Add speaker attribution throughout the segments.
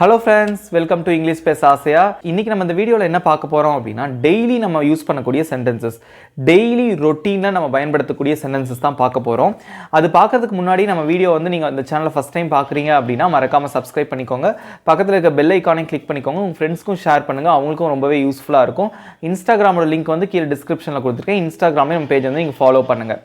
Speaker 1: Hello friends welcome to English பேச ஆசையா இன்னைக்கு நம்ம இந்த வீடியோவில் என்ன பார்க்க போகிறோம் அப்படின்னா டெய்லி நம்ம யூஸ் பண்ணக்கூடிய சென்டென்சஸ் டெய்லி ரொட்டீனில் நம்ம பயன்படுத்தக்கூடிய சென்டென்சஸ் தான் பார்க்க போகிறோம் அது பார்க்கறதுக்கு முன்னாடி நம்ம வீடியோ வந்து நீங்கள் இந்த சேனலை ஃபஸ்ட் டைம் பார்க்குறீங்க அப்படின்னா மறக்காமல் சப்ஸ்கிரைப் பண்ணிக்கோங்க. பக்கத்தில் இருக்க பெல் ஐக்கானே கிளிக் பண்ணிக்கோங்க. உங்கள் ஃப்ரெண்ட்ஸ்க்கும் ஷேர் பண்ணுங்கள் அவங்களுக்கும் ரொம்பவே யூஸ்ஃபுல்லாக இருக்கும். இன்ஸ்டாகிராமோட லிங்க் வந்து கீழே டிஸ்கிரிப்ஷனில் கொடுத்துருக்கேன். இன்ஸ்டாகிராமே நம்ம பேஜ் வந்து நீங்கள் ஃபாலோ பண்ணுங்கள்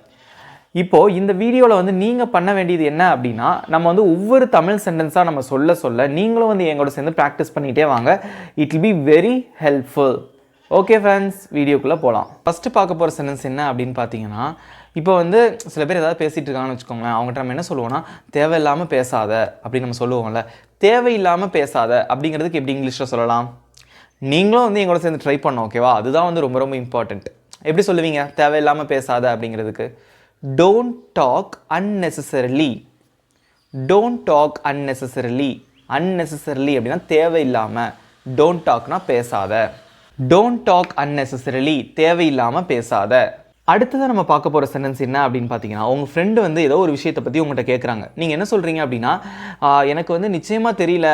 Speaker 1: இப்போது இந்த வீடியோவில் வந்து நீங்கள் பண்ண வேண்டியது என்ன அப்படின்னா நம்ம வந்து ஒவ்வொரு தமிழ் சென்டென்ஸாக நம்ம சொல்ல சொல்ல நீங்களும் வந்து எங்களோட சேர்ந்து ப்ராக்டிஸ் பண்ணிகிட்டே வாங்க. It will be very helpful okay friends வீடியோக்குள்ளே போகலாம் ஃபஸ்ட்டு பார்க்க போகிற சென்டென்ஸ் என்ன அப்படின்னு பார்த்தீங்கன்னா இப்போ வந்து சில பேர் ஏதாவது பேசிகிட்டு இருக்காங்கன்னு வச்சுக்கோங்களேன் அவங்ககிட்ட நம்ம என்ன சொல்லுவோம்னா தேவையில்லாமல் பேசாத அப்படின்னு நம்ம சொல்லுவோம்ல. தேவையில்லாமல் பேசாத அப்படிங்கிறதுக்கு எப்படி இங்கிலீஷில் சொல்லலாம்? நீங்களும் வந்து எங்களோட சேர்ந்து ட்ரை பண்ணோம் ஓகேவா அதுதான் வந்து ரொம்ப ரொம்ப இம்பார்ட்டண்ட் எப்படி சொல்லுவீங்க? தேவையில்லாமல் பேசாத அப்படிங்கிறதுக்கு. Don't talk unnecessarily don't talk unnecessarily unnecessarily அப்படின்னா தேவையில்லாமல் டோன்ட் டாக்னா பேசாத. Don't talk unnecessarily. தேவையில்லாமல் பேசாத. அடுத்ததாக நம்ம பார்க்க போகிற சென்டென்ஸ் என்ன அப்படின்னு பார்த்தீங்கன்னா உங்கள் ஃப்ரெண்டு வந்து ஏதோ ஒரு விஷயத்தை பற்றி உங்கள்கிட்ட கேட்குறாங்க நீங்கள் என்ன சொல்கிறீங்க அப்படின்னா எனக்கு வந்து நிச்சயமாக தெரியல.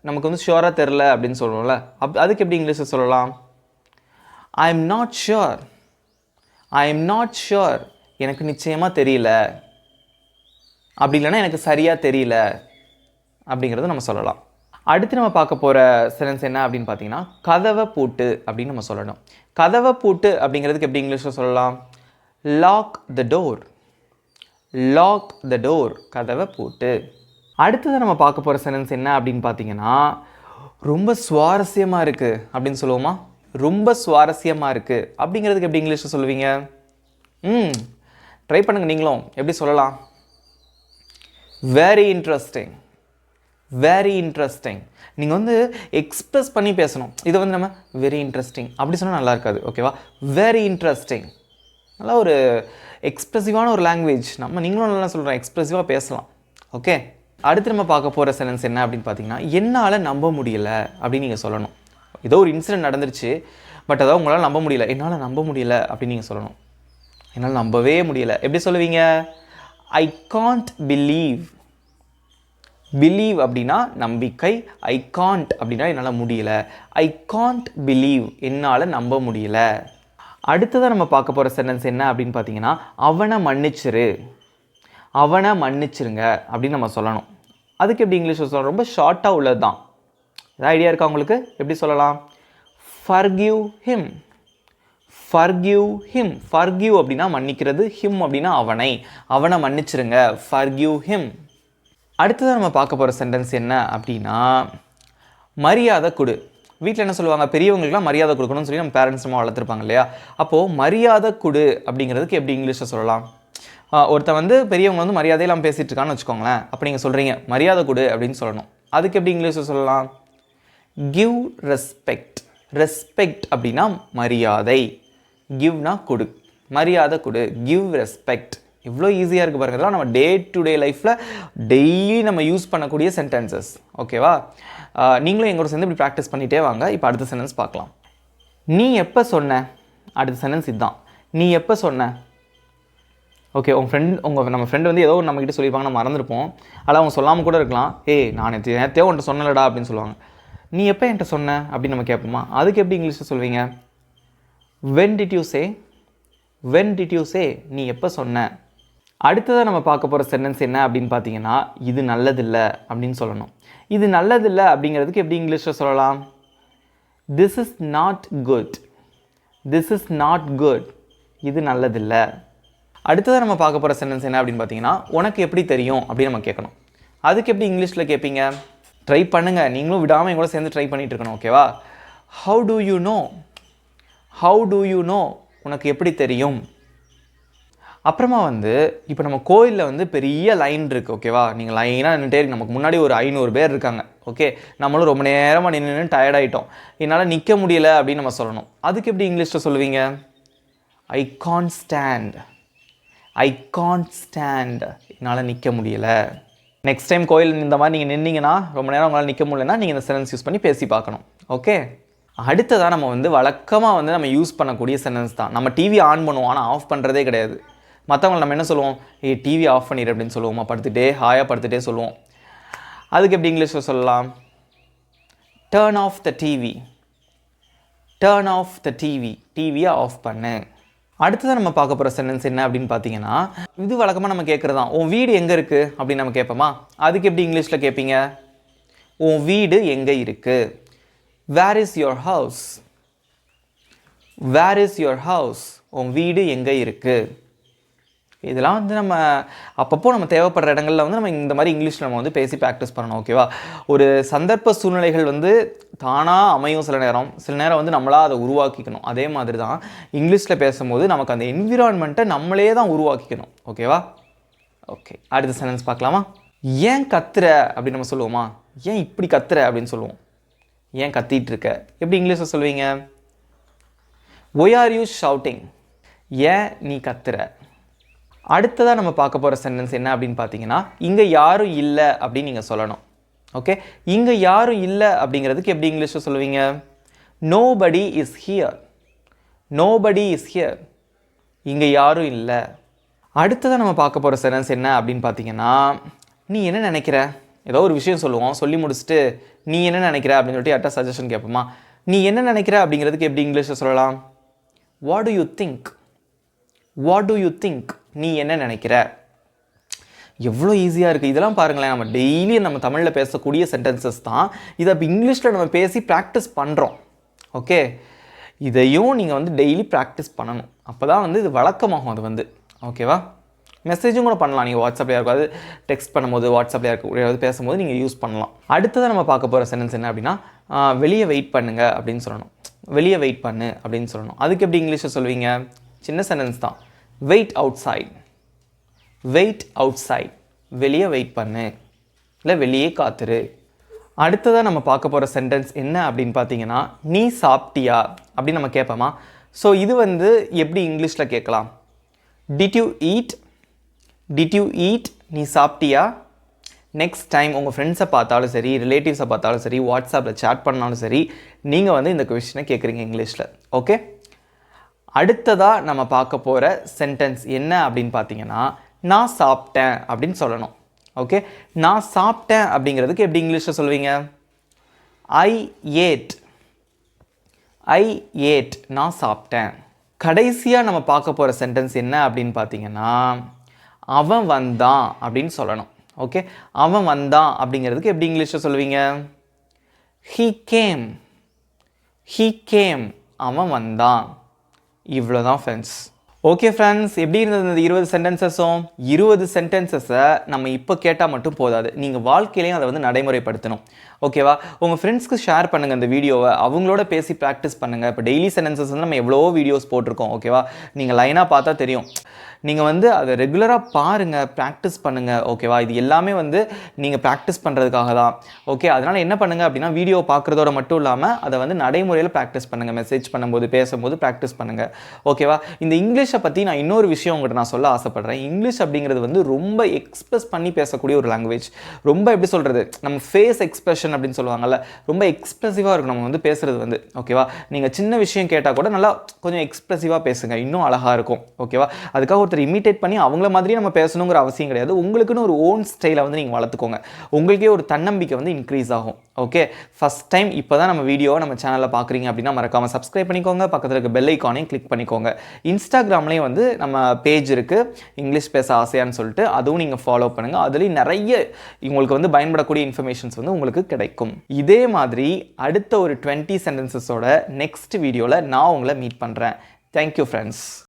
Speaker 1: நமக்கு வந்து ஷுவராக தெரில அப்படின்னு சொல்லணும்ல அப் அதுக்கு எப்படி இங்கிலீஷில் சொல்லலாம்? I am not sure I am not sure எனக்கு நிச்சயமாக தெரியல. அப்படி இல்லைன்னா எனக்கு சரியாக தெரியல. அப்படிங்கிறத நம்ம சொல்லலாம். அடுத்து நம்ம பார்க்க போகிற சென்டென்ஸ் என்ன அப்படின்னு பார்த்தீங்கன்னா கதவை பூட்டு அப்படின்னு நம்ம சொல்லணும். கதவை பூட்டு அப்படிங்கிறதுக்கு எப்படி இங்கிலீஷில் சொல்லலாம்? Lock the door lock the door கதவை பூட்டு. அடுத்தது நம்ம பார்க்க போகிற சென்டென்ஸ் என்ன அப்படின்னு பார்த்தீங்கன்னா ரொம்ப சுவாரஸ்யமாக இருக்குது அப்படின்னு சொல்லுவோமா? ரொம்ப சுவாரஸ்யமாக இருக்குது அப்படிங்கிறதுக்கு எப்படி இங்கிலீஷில் சொல்லுவீங்க? ம். ட்ரை பண்ணுங்கள் நீங்களும். எப்படி சொல்லலாம்? வெரி இன்ட்ரெஸ்டிங் வெரி இன்ட்ரெஸ்டிங் நீங்கள் வந்து எக்ஸ்பிரஸ் பண்ணி பேசணும். இதை வந்து நம்ம வெரி இன்ட்ரெஸ்டிங் அப்படி சொன்னால் நல்லா இருக்காது. ஓகேவா வெரி இன்ட்ரெஸ்டிங் நல்லா ஒரு எக்ஸ்ப்ரெசிவான ஒரு லாங்குவேஜ் நம்ம நீங்களும் நல்லா சொல்கிறோம் எக்ஸ்ப்ரெசிவாக பேசலாம். ஓகே அடுத்து நம்ம பார்க்க போகிற சென்டென்ஸ் என்ன அப்படின்னு பார்த்தீங்கன்னா என்னால் நம்ப முடியல அப்படின்னு நீங்கள் சொல்லணும். ஏதோ ஒரு இன்சிடென்ட் நடந்துருச்சு பட் அதாவது உங்களால் நம்ப முடியல. என்னால் நம்ப முடியல அப்படின்னு நீங்கள் சொல்லணும். என்னால் நம்பவே முடியலை. எப்படி சொல்லுவீங்க? ஐ காண்ட் பிலீவ் பிலீவ் அப்படின்னா நம்பிக்கை. ஐ காண்ட் அப்படின்னா என்னால் முடியல. ஐ காண்ட் பிலீவ் என்னால் நம்ப முடியல. அடுத்ததாக நம்ம பார்க்க போகிற சென்டென்ஸ் என்ன அப்படின்னு பார்த்தீங்கன்னா அவனை மன்னிச்சிரு. அவனை மன்னிச்சிருங்க அப்படின்னு நம்ம சொல்லணும். அதுக்கு எப்படி இங்கிலீஷில் சொல்லணும் ரொம்ப ஷார்ட்டாக உள்ளது தான் ஏதாவது ஐடியா இருக்கா உங்களுக்கு? எப்படி சொல்லலாம்? ஃபர்கியூ ஹிம் ஃபர்கியூ ஹிம் ஃபர்கியூ அப்படின்னா மன்னிக்கிறது ஹிம் அப்படின்னா அவனை. அவனை மன்னிச்சிருங்க. ஃபர்கியூ ஹிம் அடுத்ததாக நம்ம பார்க்க போகிற சென்டென்ஸ் என்ன அப்படின்னா மரியாதை கொடு. வீட்டில் என்ன சொல்லுவாங்க? பெரியவங்களுக்குலாம் மரியாதை கொடுக்கணும்னு சொல்லி நம்ம பேரண்ட்ஸ் நம்ம வளர்த்துருப்பாங்க இல்லையா? அப்போது மரியாதை கொடு அப்படிங்கிறதுக்கு எப்படி இங்கிலீஷில் சொல்லலாம்? ஒருத்தன் வந்து பெரியவங்க வந்து மரியாதை நம்ம பேசிகிட்டு இருக்கான்னு வச்சுக்கோங்களேன். அப்போ நீங்கள் சொல்கிறீங்க மரியாதை கொடு அப்படின்னு சொல்லணும். அதுக்கு எப்படி இங்கிலீஷில் சொல்லலாம்? கிவ் ரெஸ்பெக்ட் ரெஸ்பெக்ட் அப்படின்னா மரியாதை. கிவ்னா கொடு. மரியாதை கொடு. கிவ் ரெஸ்பெக்ட் இவ்வளோ ஈஸியாக இருக்குது பாருங்க. இதெல்லாம் நம்ம டே டு டே லைஃப்பில் டெய்லி நம்ம யூஸ் பண்ணக்கூடிய சென்டென்சஸ் ஓகேவா நீங்களும் எங்களோட சேர்ந்து இப்படி ப்ராக்டிஸ் பண்ணிகிட்டே வாங்க. இப்போ அடுத்த சென்டென்ஸ் பார்க்கலாம். நீ எப்போ சொன்ன? அடுத்த சென்டென்ஸ் இதுதான் நீ எப்போ சொன்ன? ஓகே உங்கள் ஃப்ரெண்ட் உங்கள் நம்ம ஃப்ரெண்டு வந்து ஏதோ ஒன்று நம்மக்கிட்ட சொல்லியிருப்பாங்க. நம்ம மறந்துருப்போம். அதில் அவங்க சொல்லாமல் கூட இருக்கலாம். ஏய் நான் நேற்று நேரத்தையோ உன்ட்ட சொன்னலடா அப்படின்னு சொல்லுவாங்க. நீ எப்போ என்கிட்ட சொன்ன? அப்படின்னு நம்ம கேட்போமா? அதுக்கு எப்படி இங்கிலீஷில் சொல்வீங்க? When did you say when did you say நீ எப்போ சொன்ன? அடுத்ததாக நம்ம பார்க்க போகிற சென்டென்ஸ் என்ன அப்படின்னு பார்த்தீங்கன்னா இது நல்லதில்லை அப்படின்னு சொல்லணும். இது நல்லதில்லை அப்படிங்கிறதுக்கு எப்படி இங்கிலீஷில் சொல்லலாம்? This is not good this is not good இது நல்லதில்லை. அடுத்ததாக நம்ம பார்க்க போகிற சென்டென்ஸ் என்ன அப்படின்னு பார்த்தீங்கன்னா உனக்கு எப்படி தெரியும் அப்படின்னு நம்ம கேட்கணும். அதுக்கு எப்படி இங்கிலீஷில் கேட்பீங்க? ட்ரை பண்ணுங்கள் நீங்களும் விடாமல் எங்களோட சேர்ந்து ட்ரை பண்ணிகிட்டு இருக்கணும் ஓகேவா how do you know how do you know உனக்கு எப்படி தெரியும்? அப்புறமா வந்து இப்போ நம்ம கோயிலில் வந்து பெரிய லைன் இருக்குது ஓகேவா நீங்கள் லைனாக நின்றுட்டே இருக்கு நமக்கு முன்னாடி ஒரு ஐநூறு பேர் இருக்காங்க ஓகே நம்மளும் ரொம்ப நேரமாக நின்று நின்று டயர்ட் ஆகிட்டோம் என்னால் நிற்க முடியல அப்படின்னு நம்ம சொல்லணும். அதுக்கு எப்படி இங்கிலீஷில் சொல்லுவீங்க? I can't stand I can't stand என்னால் நிற்க முடியலை. நெக்ஸ்ட் டைம் கோயில் இந்த மாதிரி நீங்கள் நின்னீங்கன்னா ரொம்ப நேரம் உங்களால் நிற்க முடியலன்னா நீங்கள் இந்த சென்டென்ஸ் யூஸ் பண்ணி பேசி பார்க்கணும் ஓகே அடுத்ததாக நம்ம வந்து வழக்கமாக வந்து நம்ம யூஸ் பண்ணக்கூடிய சென்டென்ஸ் தான். நம்ம டிவி ஆன் பண்ணுவோம் ஆனால் ஆஃப் பண்ணுறதே கிடையாது. மற்றவங்களை நம்ம என்ன சொல்லுவோம்? ஏ டிவி ஆஃப் பண்ணிடு அப்படின்னு சொல்லுவோமா. படுத்துட்டே ஹாயாக படுத்துட்டே சொல்லுவோம். அதுக்கு எப்படி இங்கிலீஷில் சொல்லலாம்? Turn off the TV turn off the TV டிவியை ஆஃப் பண்ணு. அடுத்ததான் நம்ம பார்க்க போகிற சென்டென்ஸ் என்ன அப்படின்னு பார்த்தீங்கன்னா இது வழக்கமாக நம்ம கேட்குறது தான். உன் வீடு எங்கே இருக்குது அப்படின்னு நம்ம கேட்போமா? அதுக்கு எப்படி இங்கிலீஷில் கேட்பீங்க உன் வீடு எங்கே இருக்குது where is your house where is your house உன் வீடு எங்கே இருக்குது இதெல்லாம் வந்து நம்ம அப்பப்போ நம்ம தேவைப்படுற இடங்களில் வந்து நம்ம இந்த மாதிரி இங்கிலீஷில் நம்ம வந்து பேசி ப்ராக்டிஸ் பண்ணணும் ஓகேவா ஒரு சந்தர்ப்ப சூழ்நிலைகள் வந்து தானாக அமையும் சில நேரம். சில நேரம் வந்து நம்மளாக அதை உருவாக்கிக்கணும். அதே மாதிரி தான் இங்கிலீஷில் பேசும்போது நமக்கு அந்த என்விரான்மெண்ட்டை நம்மளே தான் உருவாக்கிக்கணும் ஓகேவா ஓகே அடுத்த சென்டென்ஸ் பார்க்கலாமா? ஏன் கத்துற அப்படின்னு நம்ம சொல்லுவோமா? ஏன் இப்படி கத்துற அப்படின்னு சொல்லுவோம். ஏன் கத்திட்டு இருக்க எப்படி இங்கிலீஷில் சொல்லுவீங்க? ஒய் ஆர் யூ ஷவுட்டிங் ஏன் நீ கத்துற? அடுத்ததாக நம்ம பார்க்க போகிற சென்டென்ஸ் என்ன அப்படின்னு பார்த்தீங்கன்னா இங்கே யாரும் இல்லை அப்படின்னு நீங்கள் சொல்லணும். ஓகே இங்கே யாரும் இல்லை அப்படிங்கிறதுக்கு எப்படி இங்கிலீஷில் சொல்லுவீங்க? Nobody is here nobody is here இங்கே யாரும் இல்லை. அடுத்ததாக நம்ம பார்க்க போகிற சென்டென்ஸ் என்ன அப்படின்னு பார்த்தீங்கன்னா நீ என்ன நினைக்கிற? ஏதோ ஒரு விஷயம் சொல்லுவோம் சொல்லி முடிச்சுட்டு நீ என்ன நினைக்கிற? அப்படின்னு சொல்லிட்டு யார்ட்ட சஜஷன் கேட்போமா? நீ என்ன நினைக்கிற? அப்படிங்கிறதுக்கு எப்படி இங்கிலீஷில் சொல்லலாம்? What do you think what do you think நீ என்ன நினைக்கிற? எவ்வளோ ஈஸியாக இருக்குது இதெல்லாம் பாருங்களேன். நம்ம டெய்லி நம்ம தமிழில் பேசக்கூடிய சென்டென்சஸ் தான். இதை இப்போ இங்கிலீஷில் நம்ம பேசி ப்ராக்டிஸ் பண்ணுறோம் ஓகே இதையும் நீங்கள் வந்து டெய்லி ப்ராக்டிஸ் பண்ணணும். அப்போ தான் வந்து இது வழக்கமாகும் அது வந்து. ஓகேவா மெசேஜும் கூட பண்ணலாம். நீங்கள் வாட்ஸ்அப்பில் இருக்காது டெக்ஸ்ட் பண்ணும்போது வாட்ஸ்அப்பில் இருக்கக்கூடிய பேசும்போது நீங்கள் யூஸ் பண்ணலாம். அடுத்ததாக நம்ம பார்க்க போகிற சென்டென்ஸ் என்ன அப்படின்னா வெளியே வெயிட் பண்ணுங்க அப்படின்னு சொல்லணும். வெளியே வெயிட் பண்ணு அப்படின்னு சொல்லணும். அதுக்கு எப்படி இங்கிலீஷில் சொல்லுவீங்க? சின்ன சென்டென்ஸ் தான். Wait outside wait outside வெளியே வெயிட் பண்ணு. இல்லை வெளியே காத்துரு. அடுத்ததாக நம்ம பார்க்க போகிற சென்டென்ஸ் என்ன அப்படின்னு பார்த்தீங்கன்னா நீ சாப்பிட்டியா அப்படின்னு நம்ம கேட்போமா? ஸோ இது வந்து எப்படி இங்கிலீஷில் கேட்கலாம்? Did you eat did you eat நீ சாப்பிட்டியா? நெக்ஸ்ட் டைம் உங்கள் ஃப்ரெண்ட்ஸை பார்த்தாலும் சரி ரிலேட்டிவ்ஸை பார்த்தாலும் சரி வாட்ஸ்அப்பில் சேட் பண்ணாலும் சரி நீங்கள் வந்து இந்த கொஷினை கேட்குறீங்க இங்கிலீஷில். ஓகே அடுத்ததாக நம்ம பார்க்க போகிற சென்டென்ஸ் என்ன அப்படின்னு பார்த்தீங்கன்னா நான் சாப்பிட்டேன் அப்படின்னு சொல்லணும். ஓகே நான் சாப்பிட்டேன் அப்படிங்கிறதுக்கு எப்படி இங்கிலீஷில் சொல்லுவீங்க ஐ ஏட் ஐ ஏட் நான் சாப்பிட்டேன். கடைசியாக நம்ம பார்க்க போகிற சென்டென்ஸ் என்ன அப்படின்னு பார்த்தீங்கன்னா அவன் வந்தான் அப்படின்னு சொல்லணும். ஓகே அவன் வந்தான் அப்படிங்கிறதுக்கு எப்படி இங்கிலீஷில் சொல்லுவீங்க? ஹீ கேம் ஹீ கேம் அவன் வந்தான். இவ்வளோ தான் ஃப்ரெண்ட்ஸ் ஓகே ஃப்ரெண்ட்ஸ் எப்படி இருந்தது இந்த இருபது சென்டென்சஸும் இருபது சென்டென்சஸை நம்ம இப்போ கேட்டால் மட்டும் போதாது. நீங்கள் வாழ்க்கையிலையும் அதை வந்து நடைமுறைப்படுத்தணும். ஓகேவா உங்கள் ஃப்ரெண்ட்ஸ்க்கு ஷேர் பண்ணுங்கள் இந்த வீடியோவை. அவங்களோட பேசி ப்ராக்டிஸ் பண்ணுங்கள் இப்போ டெய்லி சென்டென்சஸ் வந்து நம்ம எவ்வளோ வீடியோஸ் போட்டிருக்கோம். ஓகேவா நீங்கள் லைனாக பார்த்தா தெரியும். நீங்கள் வந்து அதை ரெகுலராக பாருங்கள் ப்ராக்டிஸ் பண்ணுங்கள் ஓகேவா இது எல்லாமே வந்து நீங்கள் ப்ராக்டிஸ் பண்ணுறதுக்காக தான். ஓகே அதனால் என்ன பண்ணுங்கள் அப்படின்னா வீடியோ பார்க்குறதோட மட்டும் இல்லாமல் அதை வந்து நடைமுறையில் ப்ராக்டிஸ் பண்ணுங்கள் மெசேஜ் பண்ணும்போது பேசும்போது ப்ராக்டிஸ் பண்ணுங்கள் ஓகேவா இந்த இங்கிலீஷ் பற்றி நான் இன்னொரு விஷயம் உங்கள்கிட்ட நான் சொல்ல ஆசைப்பட்றேன். இங்கிலீஷ் அப்படிங்கிறது வந்து ரொம்ப எக்ஸ்பிரஸ் பண்ணி பேசக்கூடிய ஒரு லாங்குவேஜ் ரொம்ப எப்படி சொல்கிறது நம்ம ஃபேஸ் எக்ஸ்பிரஷன் அப்படின்னு சொல்லுவாங்கல்ல ரொம்ப எக்ஸ்ப்ரெசிவாக இருக்கும். நம்ம வந்து பேசுகிறது வந்து. ஓகேவா நீங்கள் சின்ன விஷயம் கேட்டால் கூட நல்லா கொஞ்சம் எக்ஸ்ப்ரெசிவாக பேசுங்க. இன்னும் அழகாக இருக்கும். ஓகேவா அதுக்காக ஒருத்தர் இமிட்டேட் பண்ணி அவங்கள மாதிரியே நம்ம பேசணுங்கிற அவசியம் கிடையாது. உங்களுக்குன்னு ஒரு ஓன் ஸ்டைலை வந்து நீங்கள் வளர்த்துக்கோங்க. உங்களுக்கே ஒரு தன்னம்பிக்கை வந்து இன்க்ரீஸ் ஆகும். ஓகே ஃபஸ்ட் டைம் இப்போ தான் நம்ம வீடியோவை நம்ம சேனலில் பார்க்குறீங்க அப்படின்னா மறக்காமல் சப்ஸ்கிரைப் பண்ணிக்கோங்க. பக்கத்தில் இருக்க பெல் ஐக்கானையும் கிளிக் பண்ணிக்கோங்க. இன்ஸ்டாகிராம்லேயும் வந்து நம்ம பேஜ் இருக்குது இங்கிலீஷ் பேச ஆசையான்னு சொல்லிட்டு அதுவும் நீங்கள் ஃபாலோ பண்ணுங்கள் அதுலேயும் நிறைய உங்களுக்கு வந்து பயன்படக்கூடிய இன்ஃபர்மேஷன்ஸ் வந்து உங்களுக்கு கிடைக்கும். இதே மாதிரி அடுத்த ஒரு டுவெண்ட்டி சென்டென்சஸோட நெக்ஸ்ட் வீடியோவில் நான் உங்களை மீட் பண்ணுறேன் தேங்க்யூ ஃப்ரெண்ட்ஸ்